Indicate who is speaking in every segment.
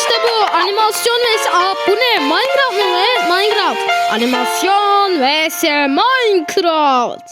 Speaker 1: işte bu. Animasyon ve... Aa, bu ne? Minecraft mı? Evet Minecraft. Animasyon vs Minecraft.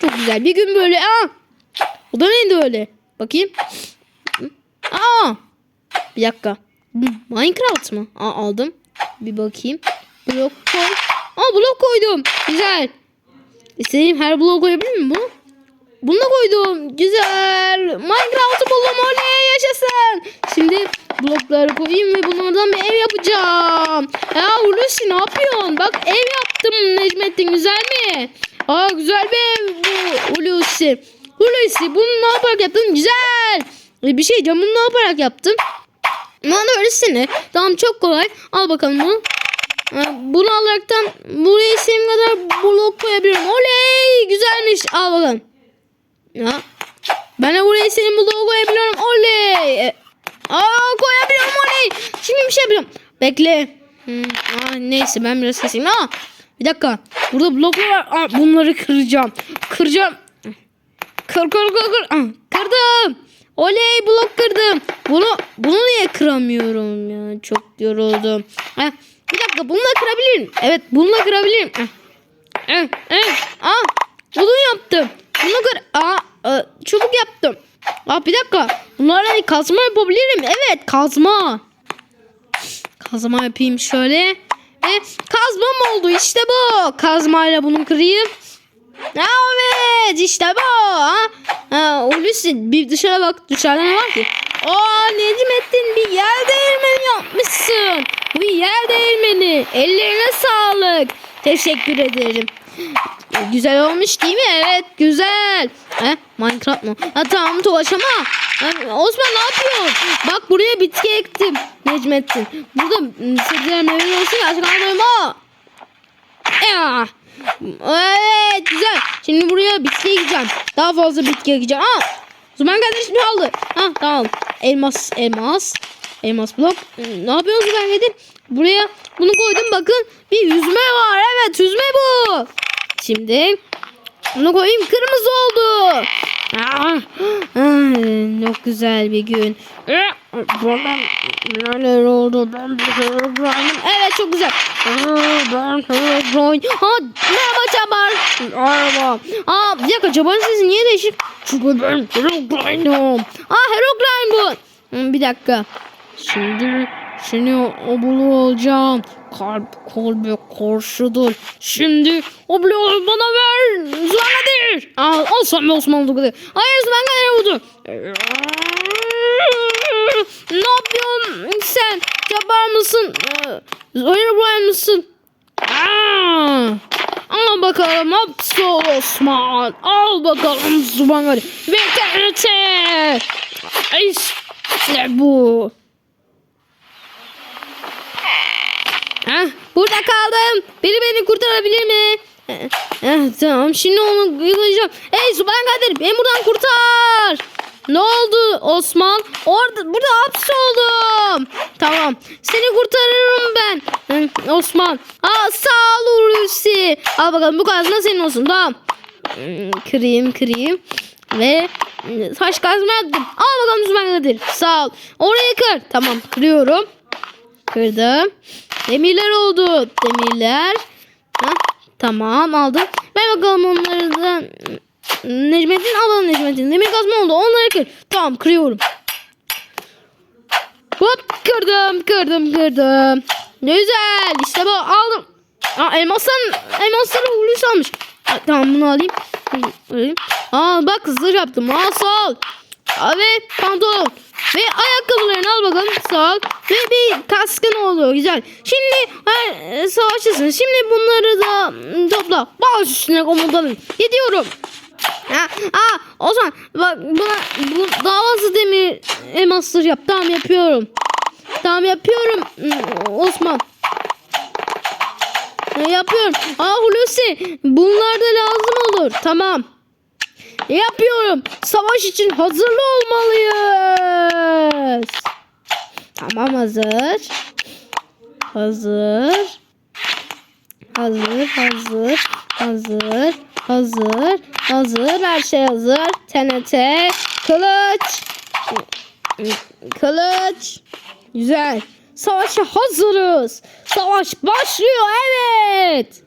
Speaker 1: Çok güzel. Bir gün böyle. Aa! Bu da neydi öyle? Bakayım. Aa! Bir dakika. Minecraft mı? Aa, aldım. Bir bakayım. Blok koy. Aa blok koydum. Güzel. İstediğim her bloğu koyabilir miyim bunu? Bunu da koydum. Güzel. Minecraft'ı buldum. Oley yaşasın. Şimdi blokları koyayım ve bunlardan bir ev yapacağım. Ya Hulusi ne yapıyorsun? Bak ev yaptım Necmettin. Güzel mi? Aa güzel bir ev bu Hulusi. Hulusi bunu ne yaparak yaptın? Güzel. E, Bir şey diyeceğim. Bunu ne yaparak yaptın? Bana öğretsene. Tamam çok kolay. Al bakalım bunu. Ha, Bunu alaraktan buraya istediğim kadar blok koyabilirim. Oley güzelmiş. Al bakalım. Ya. Ben de buraya istediğim bloğu koyabiliyorum. Oley. E, Aa koyabiliyorum oley. Şimdi bir şey yapıyorum. Bekle. Hmm, aa, neyse ben biraz keseyim. Aa, bir dakika. Burada bloklar var. Aa, bunları kıracağım. Kıracağım. Kır kır kır kır. Ah, kırdım. Oley blok kırdım. Bunu bunu niye kıramıyorum ya? Çok yoruldum. Heh, bir dakika bununla kırabilirim. Evet bununla kırabilirim. Heh. Eh, eh. Aa, bunu yaptım. Bunu kır. Aa, e, çubuk yaptım. Aa, bir dakika. Bunlarla kazma yapabilirim. Evet kazma. Kazma yapayım şöyle. E, kazmam oldu işte bu. Kazmayla bunu kırayım. Evet işte bu. Ha? Ha, Hulusi bir dışarı bak. Dışarıda ne var ki? Aa Necmettin bir yer değirmeni yapmışsın. Bu yer değirmeni. Ellerine sağlık. Teşekkür ederim. Güzel olmuş değil mi? Evet güzel. He, Minecraft mı? Ha tamam Tuvaş ama. Ha, Osman ne yapıyorsun? Bak buraya bitki ektim. Necmettin. Burada sebzeler meyveler olsun. Aç kalmayayım ha. Evet güzel. Şimdi buraya bitki ekeceğim. Daha fazla bitki ekeceğim. Aa, Zuman kardeşim ne aldı? Ha tamam. Elmas, elmas. Elmas blok. Hmm, Ne yapıyorsun Zuman kardeşim? Buraya bunu koydum bakın. Bir yüzme var. Evet yüzme bu. Şimdi bunu koyayım kırmızı oldu. Aa, ah, çok güzel bir gün. Bana neler oldu? Ben Herobrine'im. Evet çok güzel. Aa, Ben Herobrine. Ha merhaba Çabar. Merhaba. Bir dakika Çabar'ın sesi niye değişik? Çünkü ben Herobrine'im. Aa Herobrine bu. Hmm, Bir dakika. Şimdi seni o bulu olacağım. Kalp kalbe karşıdır. Şimdi o bloğu bana ver. Zanadir. Al, al sen be Osman oldu kadar. Hayır ben kadar vurdu. Ne yapıyorsun sen? Yapar mısın? Hayır Brian mısın? Aa! Al bakalım hapsi Osman. Al bakalım Zuban hadi. Ve TRT. İşte bu. Heh, burada kaldım. Biri beni kurtarabilir mi? Eh, eh, tamam şimdi onu yıkayacağım. Ey Zuban Kadir beni buradan kurtar. Ne oldu Osman? Orada burada hapsoldum. Tamam. Seni kurtarırım ben. Osman. Aa sağ ol Hulusi. Al bakalım bu kazma senin olsun. Tamam. Kırayım kırayım. Ve taş kazma yaptım. Al bakalım Osman Kadir. Sağ ol. Orayı kır. Tamam kırıyorum. Kırdım. Demirler oldu. Demirler. Ha, tamam aldım. Ver bakalım onları da. Necmettin alalım Necmettin. Demir kazma oldu. Onları kır. Tamam kırıyorum. Hop kırdım kırdım kırdım. Güzel işte bu aldım. Aa, elmastan elmasları Hulusi almış. Ha, tamam bunu alayım. Alayım. Aa bak zırh yaptım. Aa sağ ol. Aa, ve pantolon. Ve ayakkabılarını al bakalım. Sağ ol. Ve bir kaskın oldu. Güzel. Şimdi ha, savaşçısın. Şimdi bunları da topla. Baş üstüne komutanım. Gidiyorum. Ha, aa, o zaman bak buna bu davası demir elmasları yap. Tamam yapıyorum. Tamam yapıyorum mm, Osman. Yapıyorum. Aa Hulusi bunlar da lazım olur. Tamam. Yapıyorum. Savaş için hazırlı olmalıyız. Tamam hazır. Hazır. hazır, hazır, hazır, hazır, hazır, her şey hazır. TNT, kılıç, kılıç. Güzel. Savaşa hazırız. Savaş başlıyor, evet.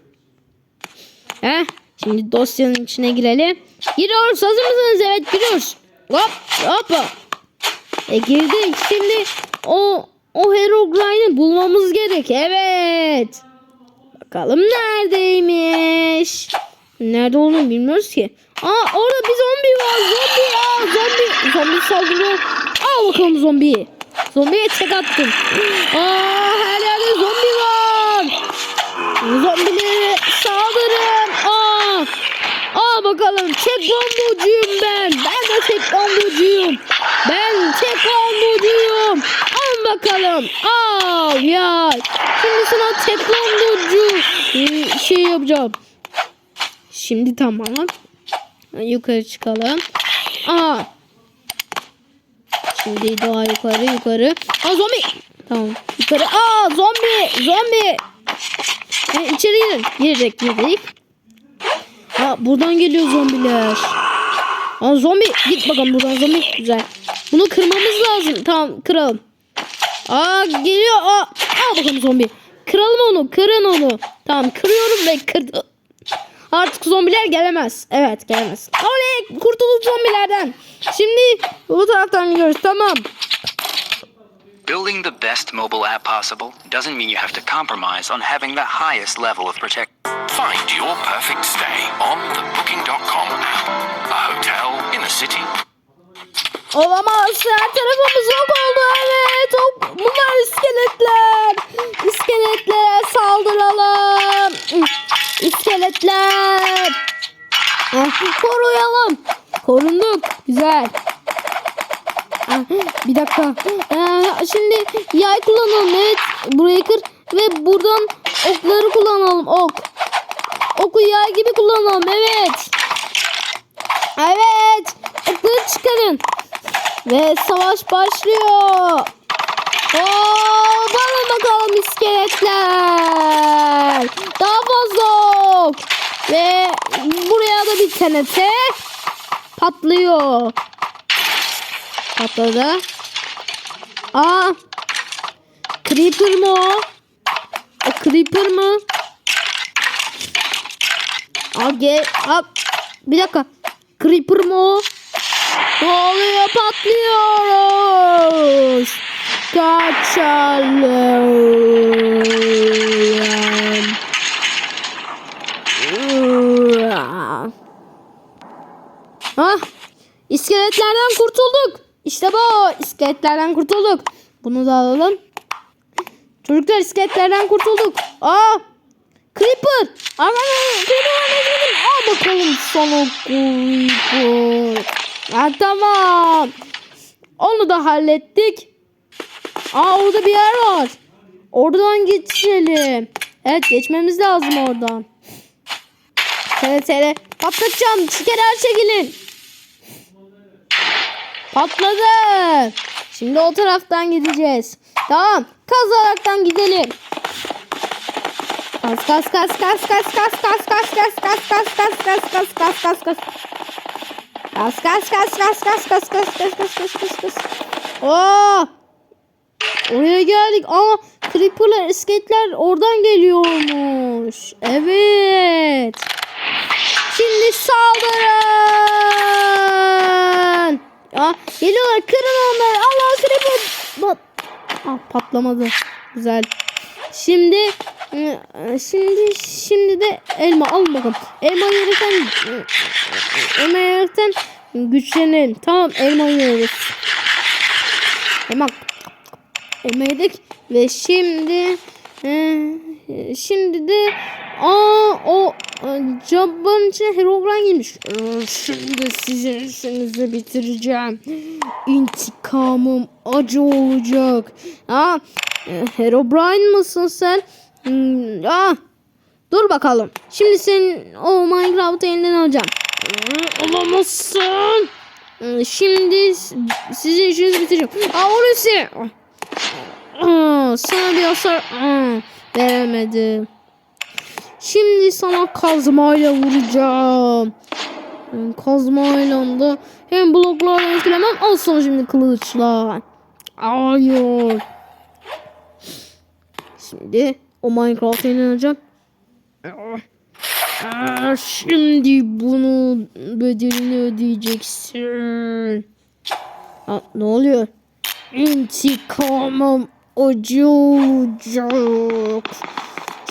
Speaker 1: Heh, şimdi dosyanın içine girelim. Giriyoruz, hazır mısınız? Evet, giriyoruz. Hop, hop. E girdik. Şimdi o o Herobrine'i bulmamız gerek. Evet. Bakalım neredeymiş. Nerede olduğunu bilmiyoruz ki. Aa orada bir zombi var. Zombi aa zombi. Zombi saldırıyor. Al bakalım zombi. Zombiye tek attım. Aa her yerde zombi var. Zombilere saldırın. Aa. Aa bakalım tekvandocuyum ben. Ben de tekvandocuyum. Ben tekvandocuyum. Al bakalım. Al ya. Şimdi sana tekvandocu e, şey yapacağım. Şimdi tamam. Yukarı çıkalım. Aa. Şimdi daha yukarı yukarı. Aa zombi. Tamam. Yukarı. Aa zombi. Zombi. Ha, içeri girin. Girdik girdik. Ha buradan geliyor zombiler. Aa zombi. Git bakalım buradan zombi. Güzel. Bunu kırmamız lazım. Tamam kıralım. Aa geliyor. Aa, al bakalım zombi. Kıralım onu. Kırın onu. Tamam kırıyorum ve kırdı. Artık zombiler gelemez. Evet gelemez. Oley kurtulduk zombilerden. Şimdi bu taraftan gidiyoruz. Tamam.
Speaker 2: Building the best mobile app possible doesn't mean you have to compromise on having the highest level of protection.
Speaker 3: Find your perfect stay on the Booking.com app. A hotel in a city.
Speaker 1: Olamaz. Her tarafımız yok oldu. Evet. O- Bunlar iskeletler. İskeletlere saldıralım. İskeletler. Ah, Koruyalım. Korunduk. Güzel. Ah, Bir dakika. Ee, şimdi yay kullanalım. Evet. Burayı kır. Ve buradan okları kullanalım. Ok. Oku yay gibi kullanalım. Evet. Evet. Okları çıkarın. Ve savaş başlıyor. Oo, bana bakalım iskeletler. Daha fazla. Ve buraya da bir TNT patlıyor. Patladı. Aa. Creeper mı o? O Creeper mı? Gel. Aa, bir dakika. Creeper mı o? Ne oluyor? Patlıyoruz. Kaçalım. Ah, iskeletlerden kurtulduk. İşte bu. İskeletlerden kurtulduk. Bunu da alalım. Çocuklar iskeletlerden kurtulduk. Aa, Creeper. Aman aman, Creeper var ne dedim. Al bakalım sana Creeper. Ha, tamam. Onu da hallettik. Aa orada bir yer var. Oradan geçelim. Evet geçmemiz lazım oradan. Tele tele. Patlatacağım. Şeker çekilin. Patladı. Şimdi o taraftan gideceğiz. Tamam. Kazaraktan gidelim. Kas kas kas kas kas kas kas kas kas kas kas kas kas kas kas kas kas Kas kas kas kas kas kas kas kas kas kas kas kas Oo! Oraya geldik. Aa, creeper'lar, iskeletler oradan geliyormuş. Evet. Şimdi saldırın. Aa, geliyorlar. Kırın onları. Allah creeper. Bak. Aa, patlamadı. Güzel. Şimdi e, şimdi şimdi de elma alın bakalım. Elma yerken elma yerken güçlenin. Tamam elma yiyoruz. Elma elma yedik ve şimdi e, şimdi de aa o e, Jabbar'ın içine Herobrine girmiş. E, Şimdi sizin işinizi bitireceğim. İntikamım acı olacak. Ha, e, Herobrine mısın sen? Hmm, ah, dur bakalım. Şimdi senin o Minecraft'ı elinden alacağım. Olamazsın. Hmm, Şimdi sizin işinizi bitireceğim. Aa orası. Aa, sana bir hasar aa, veremedim. Şimdi sana kazmayla vuracağım. Ben kazmayla da hem bloklarla etkilemem. Al sana şimdi kılıçla. Hayır. Şimdi o Minecraft'a inanacağım. Şimdi bunu bedelini ödeyeceksin. Aa, ne oluyor? İntikamım acı olacak.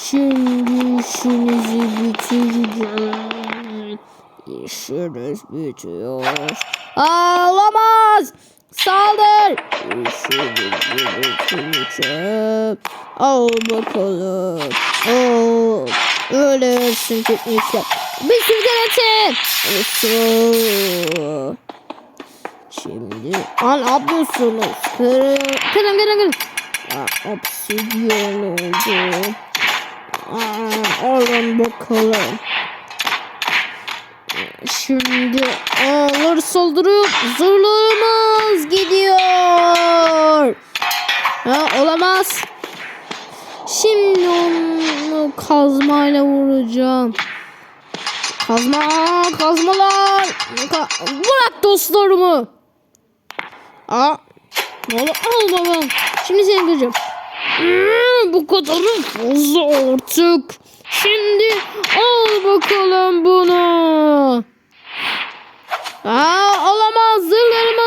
Speaker 1: Şimdi işinizi bitireceğim. İşiniz bitiyor. Aa, olamaz. Saldır. İşinizi bitireceğim. Al bakalım. Al. Ölürsün gitmişler. Bir sürgünetin. Isır. Şimdi an ne yapıyorsunuz? Kırın kırın kırın kırın. Aa, obsidyen oldu. Aa, alın bakalım. Şimdi ağlar saldırıyor. Zırhlarımız gidiyor. Ha, olamaz. Şimdi onu kazmayla vuracağım. Kazma, kazmalar. Ka- Bırak dostlarımı. Aa, oldu? Al bakalım. Şimdi seni kıracağım. Hmm, bu kadarı fazla artık. Şimdi al bakalım bunu. Aa, olamaz. Zırhlarımız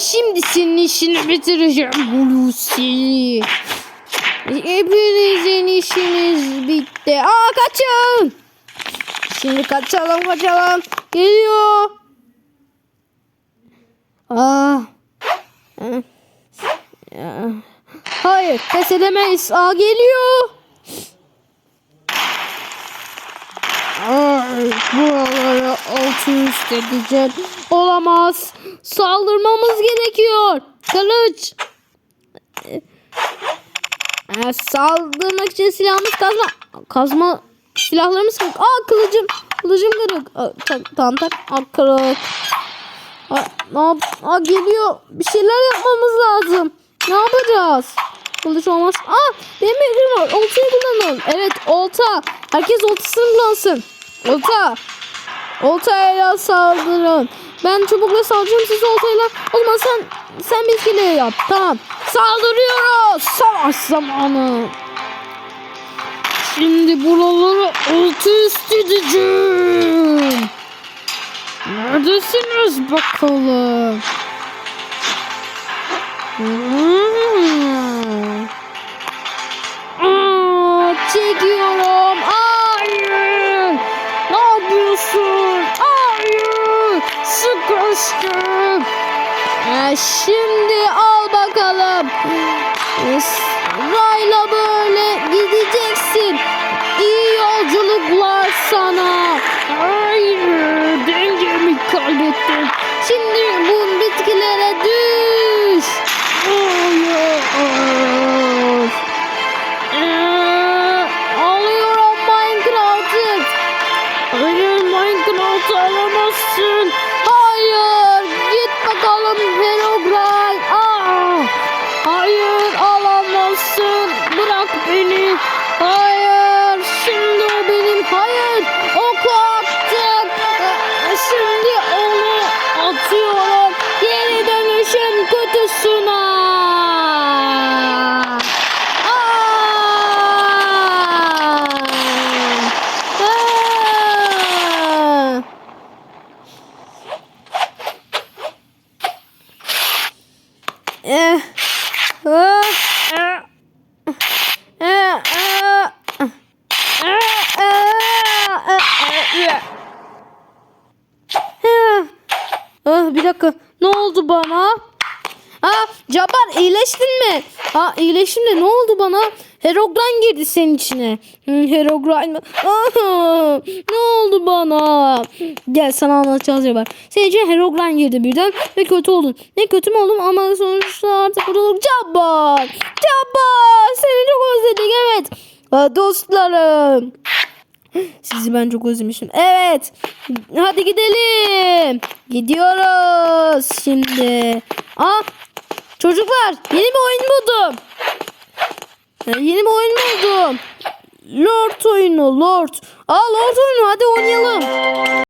Speaker 1: Şimdi senin işini bitireceğim Hulusi. Hepinizin işiniz bitti. Aa kaçın. Şimdi kaçalım kaçalım. Geliyor. Aa. Hayır pes edemeyiz. Aa geliyor. Ay, buraları alt üst edeceğim. Olamaz. Saldırmamız gerekiyor. Kılıç. Ee, saldırmak için silahımız kazma. Kazma silahlarımız kırık. Aa kılıcım. Kılıcım kırık. Aa, ta- Tamam tamam. Aa, kırık. Aa? Aa, geliyor. Bir şeyler yapmamız lazım. Ne yapacağız? Kılıç olmaz. Aa benim var. Oltayı kullanalım. Evet olta. Herkes oltasını kullansın. Olta. Oltayla saldırın. Ben çubukla saldıracağım siz oltayla. O zaman sen sen bizimkiyle yap. Tamam. Saldırıyoruz. Savaş zamanı. Şimdi buraları alt üst edeceğim. Neredesiniz bakalım? Hmm. Şimdi al bakalım. Rayla böyle gideceksin. İyi yolculuklar sana. Hayır. Dengemi kaybettim. Şimdi bu bitkilere düş. Hayır. Ah bir dakika. Ne oldu bana? Ah, ha Cabar iyileştin mi? Ha iyileştim de ne oldu bana? Herobrine girdi senin içine. Mi? Aa, ne oldu bana? Gel sana anlatacağız ya bak. Senin içine Herobrine girdi birden ve kötü oldun. Ne kötü mü oldum ama sonuçta artık burada olur. Cabbar! Cabbar! Seni çok özledik evet. Aa, dostlarım. Sizi ben çok özlemişim. Evet. Hadi gidelim. Gidiyoruz şimdi. Aa, çocuklar yeni bir oyun buldum. Ee, Yeni bir oyun buldum. Lord oyunu, Lord. Aa Lord oyunu hadi oynayalım.